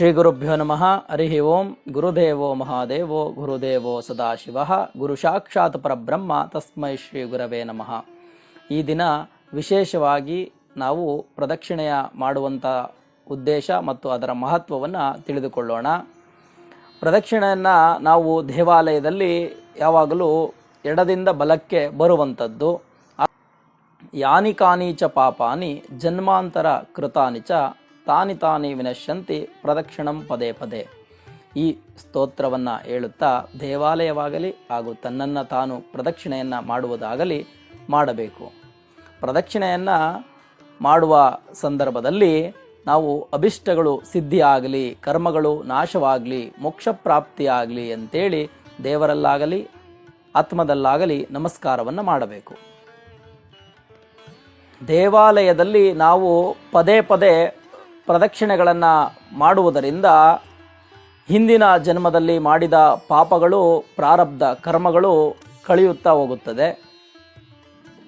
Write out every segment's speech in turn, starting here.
ಶ್ರೀ ಗುರುಭ್ಯೋ ನಮಃ. ಹರಿ ಓಂ. ಗುರುದೇವೋ ಮಹಾದೇವೋ. ಗುರುದೇವೋ ಸದಾಶಿವ. ಗುರು ಸಾಕ್ಷಾತ್ ಪರಬ್ರಹ್ಮ. ತಸ್ಮೈ ಶ್ರೀ ಗುರವೇ ನಮಃ. ಈ ದಿನ ವಿಶೇಷವಾಗಿ ನಾವು ಪ್ರದಕ್ಷಿಣೆಯ ಮಾಡುವಂಥ ಉದ್ದೇಶ ಮತ್ತು ಅದರ ಮಹತ್ವವನ್ನು ತಿಳಿದುಕೊಳ್ಳೋಣ. ಪ್ರದಕ್ಷಿಣೆಯನ್ನು ನಾವು ದೇವಾಲಯದಲ್ಲಿ ಯಾವಾಗಲೂ ಎಡದಿಂದ ಬಲಕ್ಕೆ ಬರುವಂಥದ್ದು ಯಾನಿ ಕಾನಿ ಚ ಪಾಪಾನಿ ಜನ್ಮಾಂತರ ಕೃತಾನಿ ಚ ತಾನಿ ತಾನೇ ವಿನಶ್ಯಂತಿ ಪ್ರದಕ್ಷಿಣಂ ಪದೇ ಪದೇ. ಈ ಸ್ತೋತ್ರವನ್ನು ಹೇಳುತ್ತಾ ದೇವಾಲಯವಾಗಲಿ ಹಾಗೂ ತನ್ನನ್ನು ತಾನು ಪ್ರದಕ್ಷಿಣೆಯನ್ನು ಮಾಡುವುದಾಗಲಿ ಮಾಡಬೇಕು. ಪ್ರದಕ್ಷಿಣೆಯನ್ನು ಮಾಡುವ ಸಂದರ್ಭದಲ್ಲಿ ನಾವು ಅಭಿಷ್ಟಗಳು ಸಿದ್ಧಿಯಾಗಲಿ, ಕರ್ಮಗಳು ನಾಶವಾಗಲಿ ಮೋಕ್ಷ ಪ್ರಾಪ್ತಿಯಾಗಲಿ ಅಂತೇಳಿ ದೇವರಲ್ಲಾಗಲಿ, ಆತ್ಮದಲ್ಲಾಗಲಿ ನಮಸ್ಕಾರವನ್ನು ಮಾಡಬೇಕು. ದೇವಾಲಯದಲ್ಲಿ ನಾವು ಪದೇ ಪದೇ ಪ್ರದಕ್ಷಿಣೆಗಳನ್ನು ಮಾಡುವುದರಿಂದ ಹಿಂದಿನ ಜನ್ಮದಲ್ಲಿ ಮಾಡಿದ ಪಾಪಗಳು, ಪ್ರಾರಬ್ಧ ಕರ್ಮಗಳು ಕಳೆಯುತ್ತಾ ಹೋಗುತ್ತದೆ.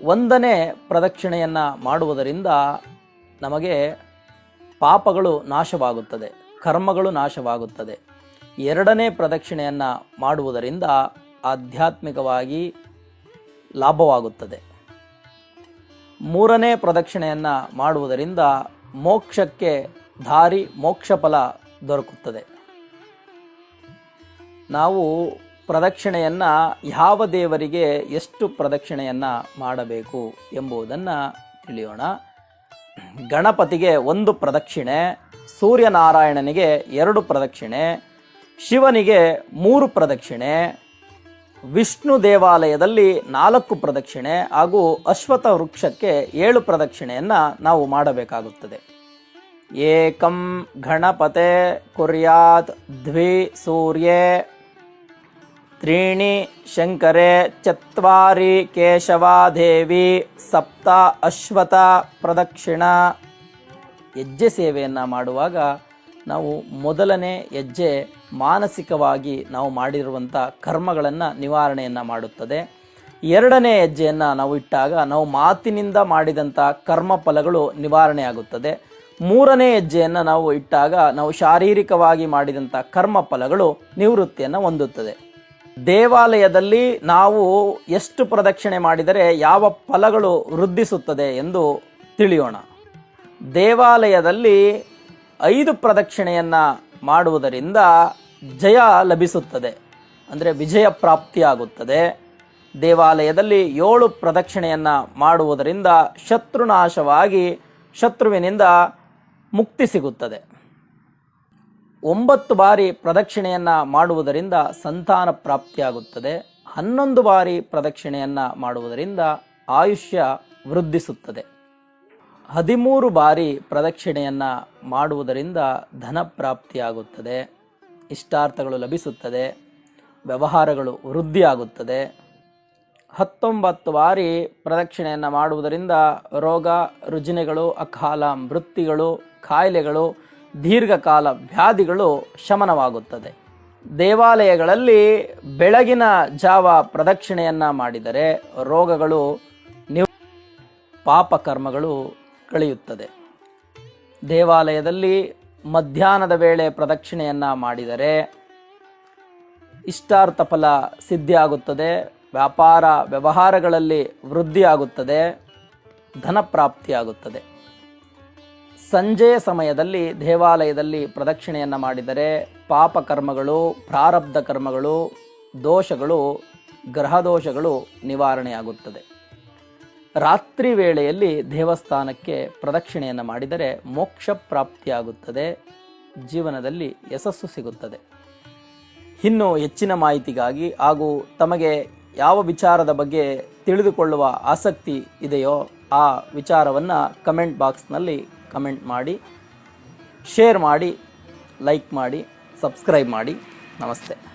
ಒಂದನೇ ಪ್ರದಕ್ಷಿಣೆಯನ್ನು ಮಾಡುವುದರಿಂದ ನಮಗೆ ಪಾಪಗಳು ನಾಶವಾಗುತ್ತದೆ, ಕರ್ಮಗಳು ನಾಶವಾಗುತ್ತದೆ. ಎರಡನೇ ಪ್ರದಕ್ಷಿಣೆಯನ್ನು ಮಾಡುವುದರಿಂದ ಆಧ್ಯಾತ್ಮಿಕವಾಗಿ ಲಾಭವಾಗುತ್ತದೆ. ಮೂರನೇ ಪ್ರದಕ್ಷಿಣೆಯನ್ನು ಮಾಡುವುದರಿಂದ ಮೋಕ್ಷಕ್ಕೆ ದಾರಿ, ಮೋಕ್ಷ ಫಲ ದೊರಕುತ್ತದೆ. ನಾವು ಪ್ರದಕ್ಷಿಣೆಯನ್ನು ಯಾವ ದೇವರಿಗೆ ಎಷ್ಟು ಪ್ರದಕ್ಷಿಣೆಯನ್ನು ಮಾಡಬೇಕು ಎಂಬುದನ್ನು ತಿಳಿಯೋಣ. ಗಣಪತಿಗೆ ಒಂದು ಪ್ರದಕ್ಷಿಣೆ, ಸೂರ್ಯನಾರಾಯಣನಿಗೆ ಎರಡು ಪ್ರದಕ್ಷಿಣೆ, ಶಿವನಿಗೆ ಮೂರು ಪ್ರದಕ್ಷಿಣೆ ವಿಷ್ಣು ದೇವಾಲಯದಲ್ಲಿ ನಾಲ್ಕು ಪ್ರದಕ್ಷಿಣೆ ಹಾಗೂ ಅಶ್ವಥ ವೃಕ್ಷಕ್ಕೆ ಏಳು ಪ್ರದಕ್ಷಿಣೆಯನ್ನು ನಾವು ಮಾಡಬೇಕಾಗುತ್ತದೆ. ಏಕಂ ಗಣಪತೆ ಕುರ್ಯಾತ್ ದ್ವಿ ಸೂರ್ಯೇ ತ್ರೀಣಿ ಶಂಕರೆ ಚತ್ವಾರಿ ಕೇಶವಾದೇವಿ ಸಪ್ತ ಅಶ್ವಥ ಪ್ರದಕ್ಷಿಣ. ಹೆಜ್ಜೆ ಸೇವೆಯನ್ನು ಮಾಡುವಾಗ ನಾವು ಮೊದಲನೇ ಹೆಜ್ಜೆ ಮಾನಸಿಕವಾಗಿ ನಾವು ಮಾಡಿರುವಂಥ ಕರ್ಮಗಳನ್ನು ನಿವಾರಣೆಯನ್ನು ಮಾಡುತ್ತದೆ. ಎರಡನೇ ಹೆಜ್ಜೆಯನ್ನು ನಾವು ಇಟ್ಟಾಗ ನಾವು ಮಾತಿನಿಂದ ಮಾಡಿದಂಥ ಕರ್ಮ ಫಲಗಳು ನಿವಾರಣೆಯಾಗುತ್ತದೆ ಮೂರನೇ ಹೆಜ್ಜೆಯನ್ನು ನಾವು ಇಟ್ಟಾಗ ನಾವು ಶಾರೀರಿಕವಾಗಿ ಮಾಡಿದಂಥ ಕರ್ಮ ಫಲಗಳು ನಿವೃತ್ತಿಯನ್ನು ಹೊಂದುತ್ತದೆ. ದೇವಾಲಯದಲ್ಲಿ ನಾವು ಎಷ್ಟು ಪ್ರದಕ್ಷಿಣೆ ಮಾಡಿದರೆ ಯಾವ ಫಲಗಳು ವೃದ್ಧಿಸುತ್ತದೆ ಎಂದು ತಿಳಿಯೋಣ. ದೇವಾಲಯದಲ್ಲಿ ಐದು ಪ್ರದಕ್ಷಿಣೆಯನ್ನು ಮಾಡುವುದರಿಂದ ಜಯ ಲಭಿಸುತ್ತದೆ. ಅಂದರೆ ವಿಜಯ ಪ್ರಾಪ್ತಿಯಾಗುತ್ತದೆ. ದೇವಾಲಯದಲ್ಲಿ ಏಳು ಪ್ರದಕ್ಷಿಣೆಯನ್ನು ಮಾಡುವುದರಿಂದ ಶತ್ರುನಾಶವಾಗಿ ಶತ್ರುವಿನಿಂದ ಮುಕ್ತಿ ಸಿಗುತ್ತದೆ. ಒಂಬತ್ತು ಬಾರಿ ಪ್ರದಕ್ಷಿಣೆಯನ್ನು ಮಾಡುವುದರಿಂದ ಸಂತಾನ ಪ್ರಾಪ್ತಿಯಾಗುತ್ತದೆ. ಹನ್ನೊಂದು ಬಾರಿ ಪ್ರದಕ್ಷಿಣೆಯನ್ನು ಮಾಡುವುದರಿಂದ ಆಯುಷ್ಯ ವೃದ್ಧಿಸುತ್ತದೆ. ಹದಿಮೂರು ಬಾರಿ ಪ್ರದಕ್ಷಿಣೆಯನ್ನು ಮಾಡುವುದರಿಂದ ಧನ ಪ್ರಾಪ್ತಿಯಾಗುತ್ತದೆ, ಇಷ್ಟಾರ್ಥಗಳು ಲಭಿಸುತ್ತದೆ, ವ್ಯವಹಾರಗಳು ವೃದ್ಧಿಯಾಗುತ್ತದೆ. ಹತ್ತೊಂಬತ್ತು ಬಾರಿ ಪ್ರದಕ್ಷಿಣೆಯನ್ನು ಮಾಡುವುದರಿಂದ ರೋಗ, ರುಜಿನಗಳು, ಅಕಾಲ ಮೃತ್ಯುಗಳು ಕಾಯಿಲೆಗಳು ದೀರ್ಘಕಾಲ ವ್ಯಾಧಿಗಳು ಶಮನವಾಗುತ್ತದೆ. ದೇವಾಲಯಗಳಲ್ಲಿ ಬೆಳಗಿನ ಜಾವ ಪ್ರದಕ್ಷಿಣೆಯನ್ನು ಮಾಡಿದರೆ ರೋಗಗಳು ನಿವ್ ಪಾಪ ಕರ್ಮಗಳು ಕಳೆಯುತ್ತದೆ. ದೇವಾಲಯದಲ್ಲಿ ಮಧ್ಯಾಹ್ನದ ವೇಳೆ ಪ್ರದಕ್ಷಿಣೆಯನ್ನು ಮಾಡಿದರೆ ಇಷ್ಟಾರ್ಥ ಫಲ ಸಿದ್ಧಿಯಾಗುತ್ತದೆ. ವ್ಯಾಪಾರ ವ್ಯವಹಾರಗಳಲ್ಲಿ ವೃದ್ಧಿಯಾಗುತ್ತದೆ. ಧನ ಪ್ರಾಪ್ತಿಯಾಗುತ್ತದೆ. ಸಂಜೆಯ ಸಮಯದಲ್ಲಿ ದೇವಾಲಯದಲ್ಲಿ ಪ್ರದಕ್ಷಿಣೆಯನ್ನು ಮಾಡಿದರೆ ಪಾಪ ಕರ್ಮಗಳು, ಪ್ರಾರಬ್ಧ ಕರ್ಮಗಳು, ದೋಷಗಳು ಗ್ರಹ ದೋಷಗಳು ನಿವಾರಣೆಯಾಗುತ್ತದೆ. ರಾತ್ರಿ ವೇಳೆಯಲ್ಲಿ ದೇವಸ್ಥಾನಕ್ಕೆ ಪ್ರದಕ್ಷಿಣೆಯನ್ನು ಮಾಡಿದರೆ ಮೋಕ್ಷ ಪ್ರಾಪ್ತಿಯಾಗುತ್ತದೆ. ಜೀವನದಲ್ಲಿ ಯಶಸ್ಸು ಸಿಗುತ್ತದೆ. ಇನ್ನು ಹೆಚ್ಚಿನ ಮಾಹಿತಿಗಾಗಿ ಹಾಗೂ ತಮಗೆ ಯಾವ ವಿಚಾರದ ಬಗ್ಗೆ ತಿಳಿದುಕೊಳ್ಳುವ ಆಸಕ್ತಿ ಇದೆಯೋ ಆ ವಿಚಾರವನ್ನು ಕಮೆಂಟ್ ಬಾಕ್ಸ್ನಲ್ಲಿ ಕಮೆಂಟ್ ಮಾಡಿ, ಶೇರ್ ಮಾಡಿ, ಲೈಕ್ ಮಾಡಿ, ಸಬ್ಸ್ಕ್ರೈಬ್ ಮಾಡಿ. ನಮಸ್ತೆ.